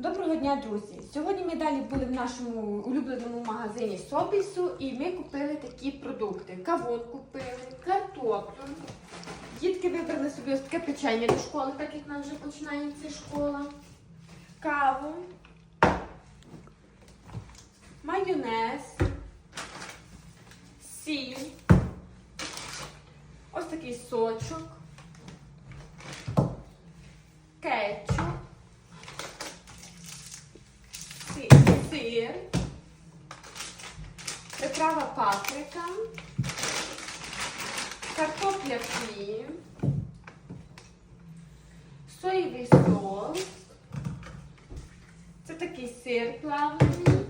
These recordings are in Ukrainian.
Доброго дня, друзі! Сьогодні ми далі були в нашому улюбленому магазині Собісу і ми купили такі продукти. Кавун купили, картоплю. Дітки вибрали собі ось таке печення до школи, так як нам вже починається школа. Каву, майонез, сіль, ось такий сочок, кетчуп. Сир, сир, приправа паприка, картопля фрі, соєвий соус, це такий сир плавлений,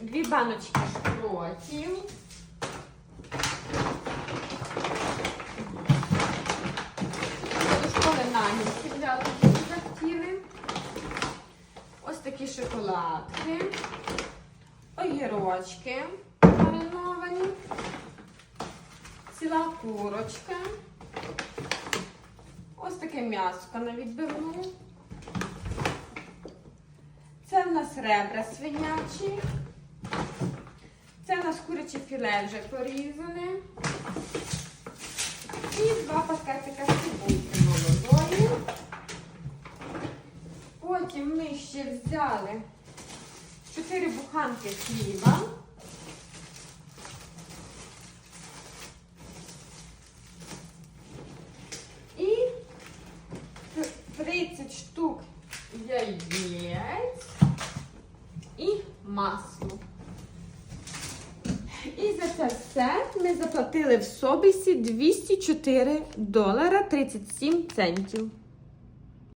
дві баночки шпротів, школи нагідці взяли, такі шоколадки, огірочки мариновані, ціла курочка, ось таке м'яско на відбивну. Це в нас ребра свинячі. Це в нас куряче філе вже порізане. І два пакетика молодої. Потім ми ще взяли 4 буханки хліба. І 30 штук яєць і масло. І за це все ми заплатили в собісі 204 долара 37 центів.